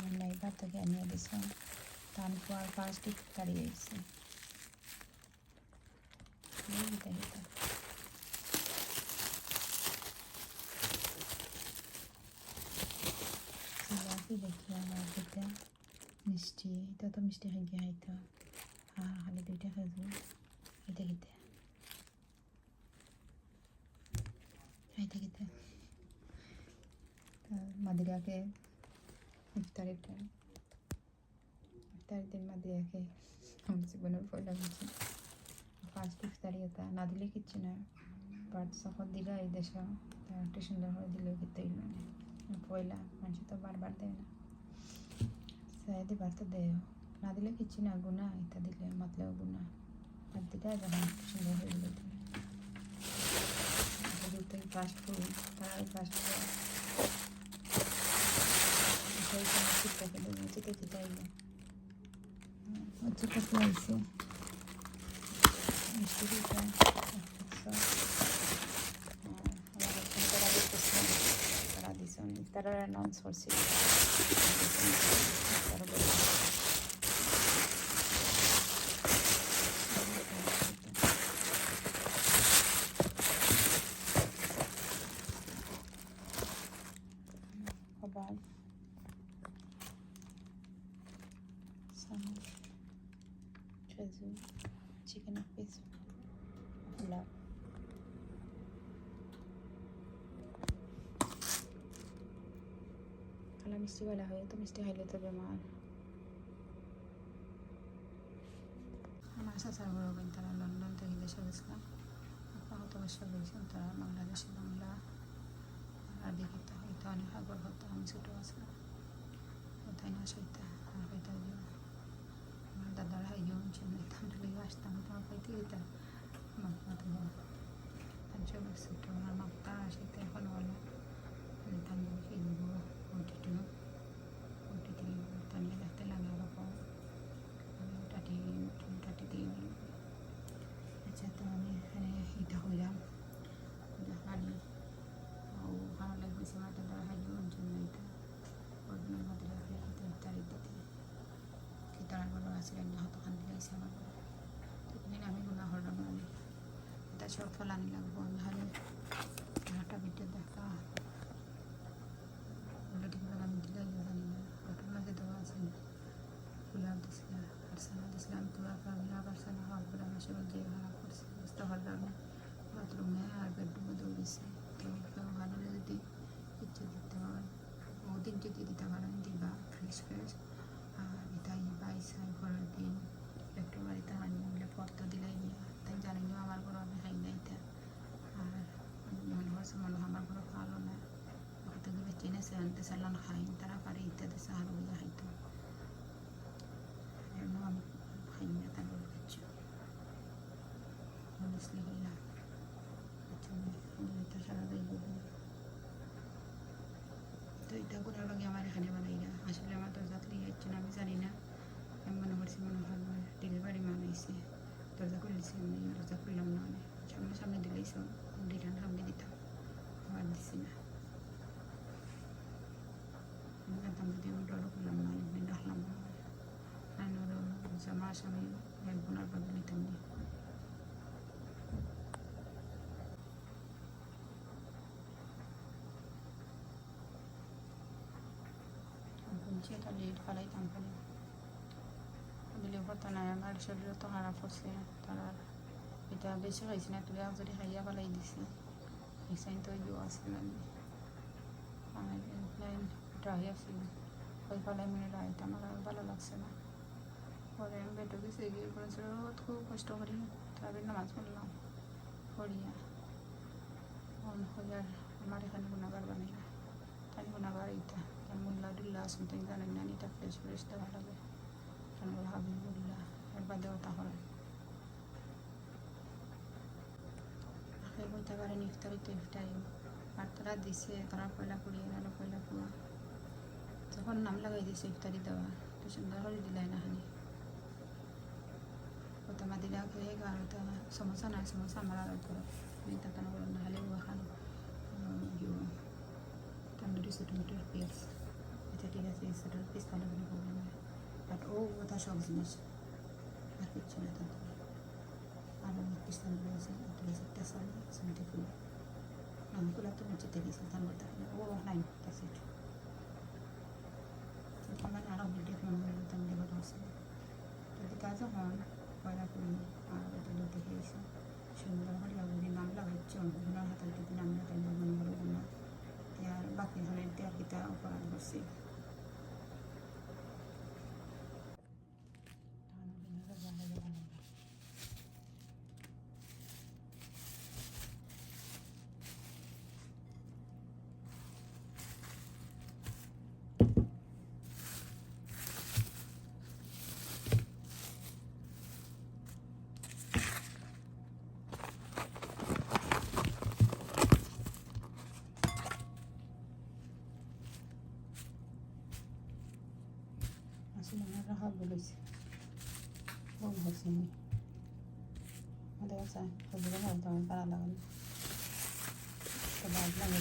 আমার নাইবার থেকে আনিয়ে দিছে তান পর ফার্স্ট ইফতারি মিষ্টি। এটা তো মিষ্টি খাই গিয়ে খাইতো হ্যাঁ খালি দুইটা খেজুর খেতে খেতে খাইতে খেতে মাদিরাকে ইফতারিটা ইফতারির দিন মাদিরাকে আমার জীবনের পয়লা বুঝি ফার্স্ট ইফতারি এটা না দিলে কিচ্ছু না বাট যখন দিলা এই দেশ একটু সুন্দর করে দিলেও খেতে হইল না পয়লা মানুষ তো বারবার দেয় না চাই দিবার তো দেয় না দিলে কিচ্ছু না গুণা এটা দিলে মাতলেও গুণা আর দিলে যখন সুন্দর হয়ে দিলে দিলে ফাস্ট ফুড তার ফাস্ট ফুড সেই সময় চিত্রকে দেবো চিতে চিতে আইলো হচ্ছে কত হয়েছে মিষ্টি দিতে তারা দিছে তারা অ্যানাউন্স করছিল খবর chicken of piece, love. খালা মিষ্টি বলা হয় তো মিষ্টি খাইলে তো বেমার আমার চাচার বড় বোন তারা লন্ডন থেকে দেশে গেছিলাম কত বছর গেছেন তারা বাংলাদেশে বাংলা আরবি কিতা এটা অনেক আগর হতো আমি ছোটো আসলাম কোথায় না সেটা আর হয়তো আমার দাদার হাইজন ছিল তাহলে লেগে আসতাম তোমার পাইতে যেতাম আমার মতো তার জন্য ছোটো আমার মাপটা সেটা এখন বলে তার সেই দিব ওটিটু ওটিতে তানিয়ে দেখতে লাগে বাবা টাটি টাটি দিয়ে আচ্ছা তো আমি এখানে এটা হইলাম খালি ও ভালো লাগছে আমার দাদার হাইজন জন্য এটা ওর মধ্যে রাখলে খেতে ইত্যাদি দিতে তারা বলো আসলেন না হতো দিলে এসে আমার দিন আমি গুণা হলাম মানে এটা সব ফলানি লাগবো আমি হারে হাঁটা পিঠে দেখা। অলরেডি আমি দিলে জানি না। ওটার মাঝে দেওয়া আছে ফুলাও দিছিলাম আরসানা দিছিলাম তোলা আমি আবার সানা হওয়ার পরে আমার সবাই যে খারাপ করছে, বুঝতে পারলাম না। বাথরুমে আর বেডরুমে দৌড়েছে। তো ভালো যদি ইচ্ছে দিতে হয় ওদিন যদি দিতে পারেন দিবা, ফ্রেশ ফ্রেশ আর এটাই বাইসাই ঘরের দিন একটু বাড়িতে হানি বলে পড়তে দিলাই নিয়ে তাই জানি না আমার ঘরে আমি হাই নাই তা আর মনে হচ্ছে মনে হয় আমার ঘরে ভালো না ওখান থেকে বেঁচে নেছে আনতে চালান খাই তারা পারে ইত্যাদি সাহার বুঝে খাইতো সারা দেখব তো এটা করার আগে আমার এখানে বানাই না আসলে আমার দরজা খুলে আমি জানি না আমি মনে করছি মনে হয় ডেলিভারি মান আইসে দরজা খুলেছি আমি দরজা খুললাম না সামনে সামনে দিলেই সব রিটার্ন সামনে দিতাম আবার দিছি না আমি জানতাম যদি আমি ডর করলাম না অনেকদিন রাখলাম না আমি ওর জামা আসামি বোনার বাগে নিতাম না বলছি, এটা লেট ফালাইতাম খালি দিলে হতো না না যদি খাইয়া ফালাই দিছি। এইসাইন তো ইয়ে আছে আর লাইন ড্রাই আছে ওই ফালাই ভালো লাগছে না। পরে করেছিল খুব কষ্ট করি তারপরে নামাজ পড়লাম পড়িয়া অন হইয়ার আমার এখানে গুণাগার তাই গুণাগার এইটা মোল্লা ডুল্লা আসুন জানেন না এটা ফ্রেশ ফ্রেশ দেওয়া লাগে তারপর হাবিবুল্লাহ এর বাদেও তাহলে আগে বলতে পারেন ইফতারি তো ইফতারি আর তারা দিছে তারা পয়লা কুড়িয়ে গেল পয়লা কুয়া যখন নাম লাগাই দিছে ইফতারি দেওয়া তো সুন্দর করে দিলাই না হানি মা দিলা খেয়ে আর তো সমস্যা নাই সমস্যা আমার আর করো আমি তাকে না হলে খান তন্দুরি টমেটোর পেঁয়াজ আচ্ছা ঠিক আছে গেছে ওটার পিস্তলে কোনো প্রবলেম নেই বাট ও ওটা সব জিনিস আর কিচ্ছু না তো আর ও পিস্তল রয়েছে একটা গেছে টেসাল সেভেন্টি ফুল আমি কুলা তো নিচে গেছিল তার মধ্যে ও নাইন that's it আমার আরও ভিডিও মনে হলো তো আমি লেবার হচ্ছে যদি কাজও হন পয়লা করি দেখে এসে সুন্দর করে যদি নাম লাগাইছ অন্যগুলোর হাতে যদি নাম লাগাই লবণ না আর বাকি ধরনের দেওয়ার কিতা অপরাধ করছি আসলে আমার রাহা বলেছে বউ হচ্ছেনি আমাদের কাছে হজুরে হয়তো আমার পাড়া লাগানো তো বাদ লাগে